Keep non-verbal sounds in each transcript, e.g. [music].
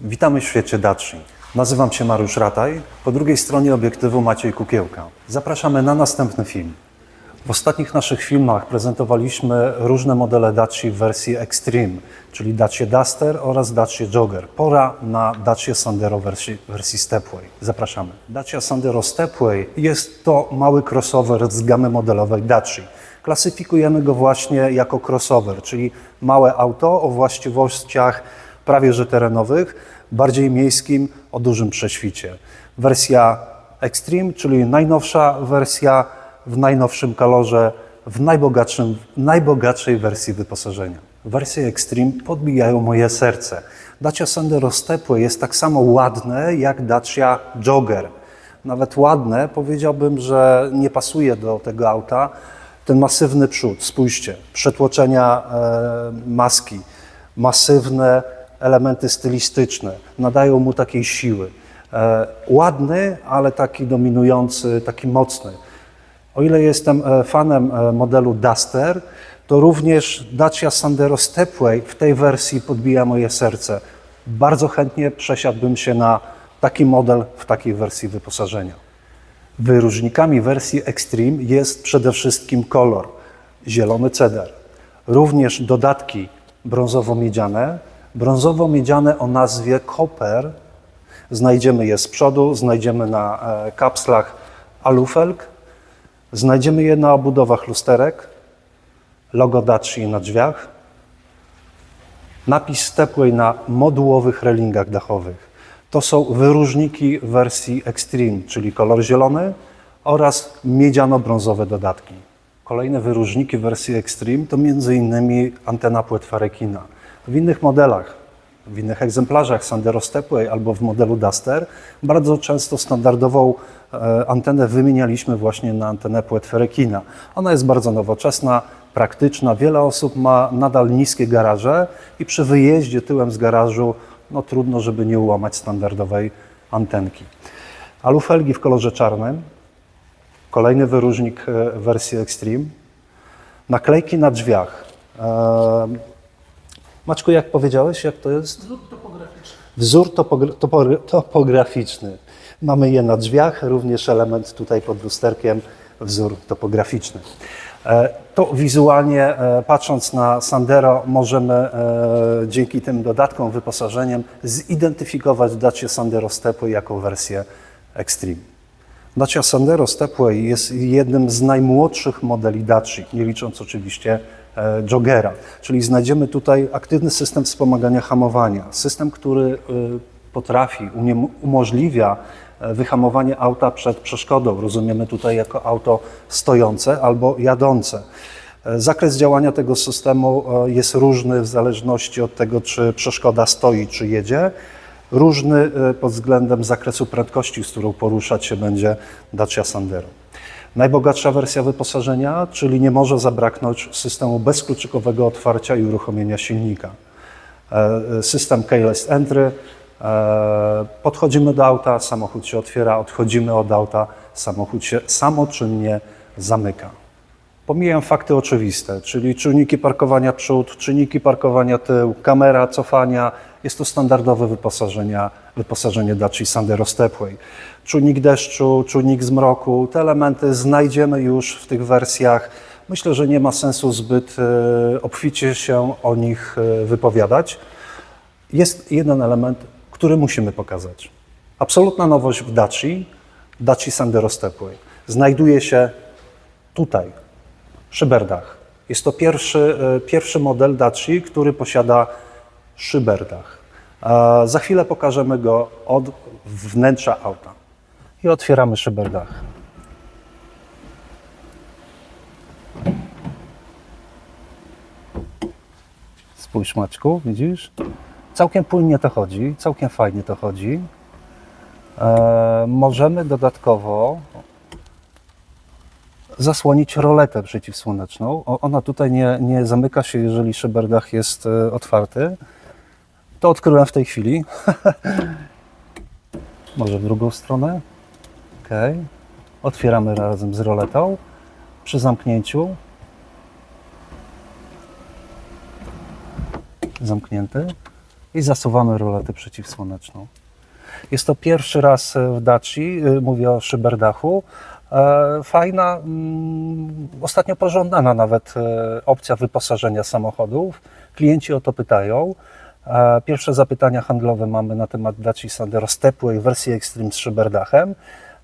Witamy w świecie Daci. Nazywam się Mariusz Rataj, po drugiej stronie obiektywu Maciej Kukiełka. Zapraszamy na następny film. W ostatnich naszych filmach prezentowaliśmy różne modele Daci w wersji Extreme, czyli Dacia Duster oraz Dacia Jogger. Pora na Dacia Sandero wersji, wersji Stepway. Zapraszamy. Dacia Sandero Stepway jest to mały crossover z gamy modelowej Daci. Klasyfikujemy go właśnie jako crossover, czyli małe auto o właściwościach prawie że terenowych, bardziej miejskim, o dużym prześwicie. Wersja Extreme, czyli najnowsza wersja w najnowszym kolorze, w najbogatszym, najbogatszej wersji wyposażenia. Wersje Extreme podbijają moje serce. Dacia Sandero Stepway jest tak samo ładne jak Dacia Jogger. Nawet ładne, powiedziałbym, że nie pasuje do tego auta. Ten masywny przód, spójrzcie, przetłoczenia e, maski, masywne elementy stylistyczne, nadają mu takiej siły. E, ładny, ale taki dominujący, taki mocny. O ile jestem e, fanem e, modelu Duster, to również Dacia Sandero Stepway w tej wersji podbija moje serce. Bardzo chętnie przesiadłbym się na taki model w takiej wersji wyposażenia. Wyróżnikami wersji Extreme jest przede wszystkim kolor zielony cedar. Również dodatki brązowo-miedziane. Brązowo-miedziane o nazwie Copper. Znajdziemy je z przodu, znajdziemy na e, kapslach alufelg, znajdziemy je na obudowach lusterek, logo Daci na drzwiach, napis Stepway na modułowych relingach dachowych. To są wyróżniki wersji Extreme, czyli kolor zielony oraz miedziano-brązowe dodatki. Kolejne wyróżniki wersji Extreme to m.in. antena płetwa rekina. W innych modelach, w innych egzemplarzach Sandero Stepway albo w modelu Duster bardzo często standardową e, antenę wymienialiśmy właśnie na antenę płetwy rekina. Ona jest bardzo nowoczesna, praktyczna. Wiele osób ma nadal niskie garaże i przy wyjeździe tyłem z garażu no trudno, żeby nie ułamać standardowej antenki. Alufelgi w kolorze czarnym, kolejny wyróżnik e, wersji Extreme. Naklejki na drzwiach. Maczku, jak powiedziałeś, jak to jest? Wzór topograficzny. Wzór topogra- topograficzny. Mamy je na drzwiach, również element tutaj pod lusterkiem, wzór topograficzny. E, To wizualnie, e, patrząc na Sandero, możemy e, dzięki tym dodatkom, wyposażeniem zidentyfikować Dacia Sandero Stepway jako wersję Extreme. Dacia Sandero Stepway jest jednym z najmłodszych modeli Daci, nie licząc oczywiście e, Joggera. Czyli znajdziemy tutaj aktywny system wspomagania hamowania. System, który y, potrafi, umożliwia e, wyhamowanie auta przed przeszkodą. Rozumiemy tutaj jako auto stojące albo jadące. E, Zakres działania tego systemu e, jest różny w zależności od tego, czy przeszkoda stoi, czy jedzie różny e, pod względem zakresu prędkości, z którą poruszać się będzie Dacia Sandero. Najbogatsza wersja wyposażenia, czyli nie może zabraknąć systemu bezkluczykowego otwarcia i uruchomienia silnika. E, System keyless entry, e, podchodzimy do auta, samochód się otwiera, odchodzimy od auta, samochód się samoczynnie zamyka. Pomijam fakty oczywiste, czyli czujniki parkowania przód, czujniki parkowania tył, kamera cofania. Jest to standardowe wyposażenia, wyposażenie Dacia Sandero Stepway. Czujnik deszczu, czujnik zmroku, te elementy znajdziemy już w tych wersjach. Myślę, że nie ma sensu zbyt e, obficie się o nich e, wypowiadać. Jest jeden element, który musimy pokazać. Absolutna nowość w Daci, Dacia Sandero Stepway. Znajduje się tutaj, szyberdach. Jest to pierwszy, e, pierwszy model Daci, który posiada szyberdach. Za chwilę pokażemy go od wnętrza auta. I otwieramy szyberdach. Spójrz Maćku, widzisz? Całkiem płynnie to chodzi, całkiem fajnie to chodzi. E, możemy dodatkowo zasłonić roletę przeciwsłoneczną. Ona tutaj nie, nie zamyka się, jeżeli szyberdach jest e, otwarty. To odkryłem w tej chwili. [laughs] Może w drugą stronę. Ok. Otwieramy razem z roletą. Przy zamknięciu. Zamknięty. i zasuwamy roletę przeciwsłoneczną. Jest to pierwszy raz w Daci, y, mówię o szyberdachu. E, Fajna, mm, ostatnio pożądana nawet e, opcja wyposażenia samochodów. Klienci o to pytają. E, Pierwsze zapytania handlowe mamy na temat Daci Sandero Stepway wersji Extreme z szyberdachem.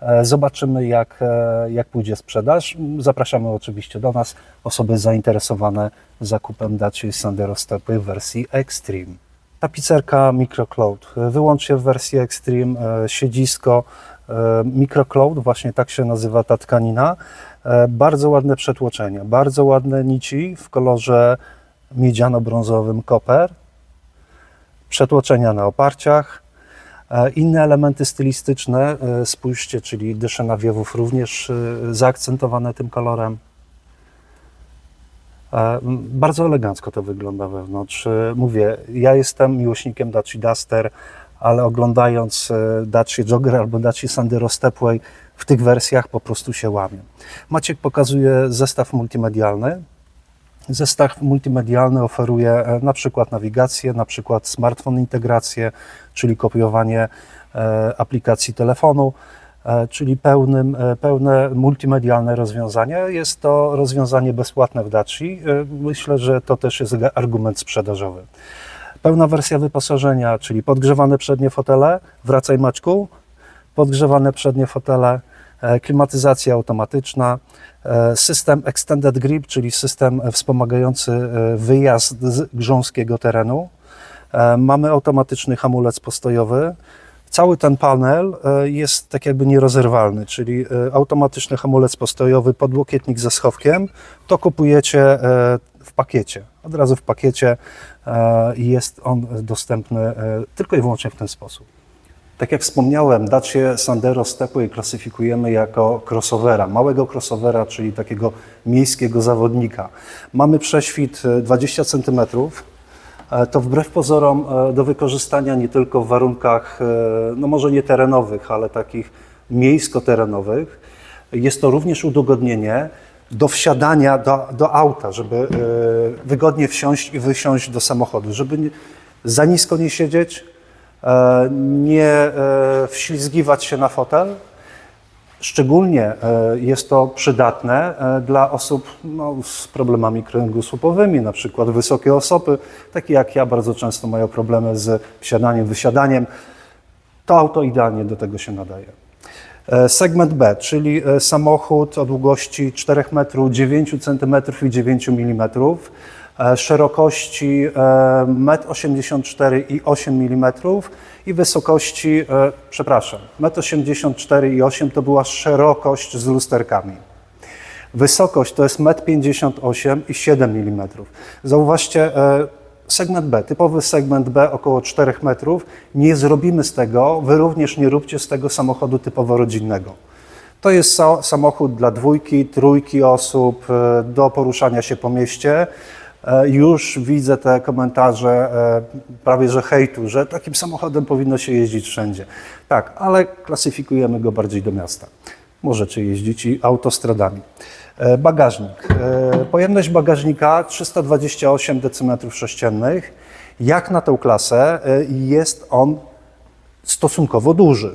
E, Zobaczymy, jak, e, jak pójdzie sprzedaż. Zapraszamy oczywiście do nas osoby zainteresowane zakupem Daci Sandero Stepway w wersji Extreme. Tapicerka MicroCloud. Wyłącz się w wersji Extreme, siedzisko MicroCloud, właśnie tak się nazywa ta tkanina. Bardzo ładne przetłoczenia, bardzo ładne nici w kolorze miedziano-brązowym koper. Przetłoczenia na oparciach. E, Inne elementy stylistyczne, e, spójrzcie, czyli dysze nawiewów również e, zaakcentowane tym kolorem. Bardzo elegancko to wygląda wewnątrz. Mówię, ja jestem miłośnikiem Daci Duster, ale oglądając Daci Jogger albo Daci Sandero Stepway w tych wersjach po prostu się łamię. Maciek pokazuje zestaw multimedialny. Zestaw multimedialny oferuje e, na przykład nawigację, na przykład smartfon integrację, czyli kopiowanie e, aplikacji telefonu, e, czyli pełnym, pełne multimedialne rozwiązanie. Jest to rozwiązanie bezpłatne w Daci. Myślę, że to też jest argument sprzedażowy. Pełna wersja wyposażenia, czyli podgrzewane przednie fotele, wracaj Maćku, podgrzewane przednie fotele, klimatyzacja automatyczna, e, system Extended Grip, czyli system e, wspomagający e, wyjazd z grząskiego terenu. E, Mamy automatyczny hamulec postojowy. Cały ten panel e, jest tak jakby nierozerwalny, czyli e, automatyczny hamulec postojowy, podłokietnik ze schowkiem. To kupujecie e, w pakiecie. Od razu w pakiecie e, jest on dostępny e, tylko i wyłącznie w ten sposób. Tak jak wspomniałem, Dacia Sandero Stepway klasyfikujemy jako crossovera, małego crossovera, czyli takiego miejskiego zawodnika. Mamy prześwit e, 20 cm. To wbrew pozorom e, do wykorzystania nie tylko w warunkach, e, no może nie terenowych, ale takich miejsko-terenowych. Jest to również udogodnienie do wsiadania do, do auta, żeby e, wygodnie wsiąść i wysiąść do samochodu, żeby za nisko nie siedzieć, e, nie e, wślizgiwać się na fotel. Szczególnie e, jest to przydatne e, dla osób no, z problemami kręgosłupowymi, na przykład wysokie osoby, takie jak ja, bardzo często mają problemy z wsiadaniem, wysiadaniem. To auto idealnie do tego się nadaje. E, Segment B, czyli e, samochód o długości 4 metrów, 9 cm i 9 mm, e, szerokości e, 1,84 m i 8 mm i wysokości, e, przepraszam, 1,84 m i 8 to była szerokość z lusterkami. Wysokość to jest 1,58 m i 7 mm. Zauważcie, e, segment B, typowy segment B około 4 metrów. Nie zrobimy z tego, wy również nie róbcie z tego samochodu typowo rodzinnego. To jest sa- samochód dla dwójki, trójki osób e, do poruszania się po mieście. E, Już widzę te komentarze e, prawie że hejtu, że takim samochodem powinno się jeździć wszędzie. Tak, ale klasyfikujemy go bardziej do miasta. Możecie jeździć i autostradami. E, Bagażnik. Pojemność bagażnika 328 dm3. Jak na tę klasę jest on stosunkowo duży.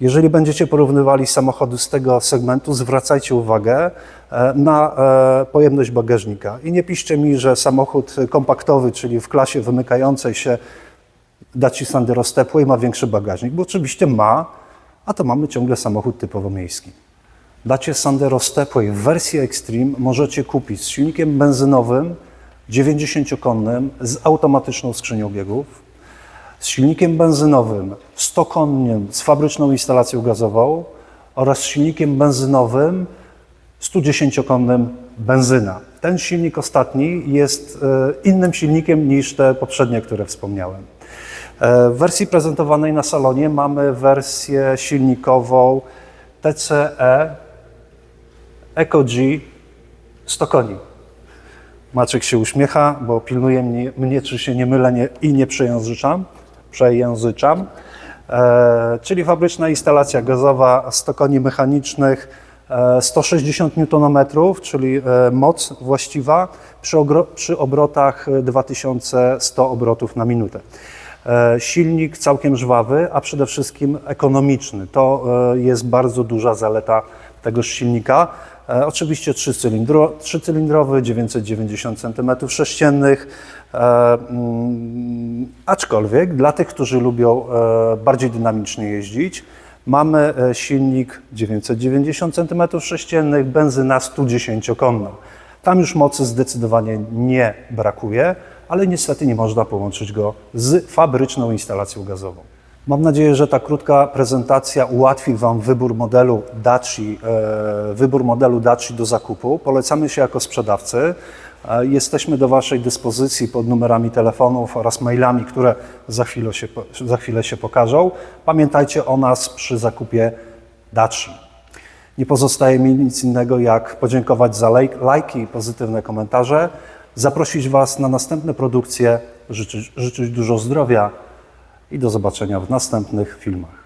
Jeżeli będziecie porównywali samochody z tego segmentu, zwracajcie uwagę e, na e, pojemność bagażnika. I nie piszcie mi, że samochód kompaktowy, czyli w klasie wymykającej się Daci Sandero Stepway ma większy bagażnik, bo oczywiście ma, a to mamy ciągle samochód typowo miejski. Dacie Sandero Stepway w wersji Extreme możecie kupić z silnikiem benzynowym 90-konnym z automatyczną skrzynią biegów, z silnikiem benzynowym 100-konnym z fabryczną instalacją gazową oraz silnikiem benzynowym 110-konnym benzyna. Ten silnik ostatni jest e, innym silnikiem niż te poprzednie, które wspomniałem. E, W wersji prezentowanej na salonie mamy wersję silnikową TCE Eco G 100 koni. Maciek się uśmiecha, bo pilnuje mnie, mnie czy się nie mylę nie, i nie przejęzyczam. Przejęzyczam. E, czyli fabryczna instalacja gazowa, 100 koni mechanicznych, E, 160 Nm, czyli e, moc właściwa przy, przy obrotach e, 2100 obrotów na minutę. E, Silnik całkiem żwawy, a przede wszystkim ekonomiczny. To e, jest bardzo duża zaleta tego silnika. E, Oczywiście trzycylindro, trzycylindrowy, 990 cm3, e, mm, aczkolwiek dla tych, którzy lubią e, bardziej dynamicznie jeździć, mamy silnik 990 cm3, benzyna 110-konna. Tam już mocy zdecydowanie nie brakuje, ale niestety nie można połączyć go z fabryczną instalacją gazową. Mam nadzieję, że ta krótka prezentacja ułatwi Wam wybór modelu Daci, e, wybór modelu Daci do zakupu. Polecamy się jako sprzedawcy. E, Jesteśmy do Waszej dyspozycji pod numerami telefonów oraz mailami, które za chwilę się, za chwilę się pokażą. Pamiętajcie o nas przy zakupie Daci. Nie pozostaje mi nic innego, jak podziękować za lajk, lajki i pozytywne komentarze, zaprosić Was na następne produkcje, życzyć, życzyć dużo zdrowia i do zobaczenia w następnych filmach.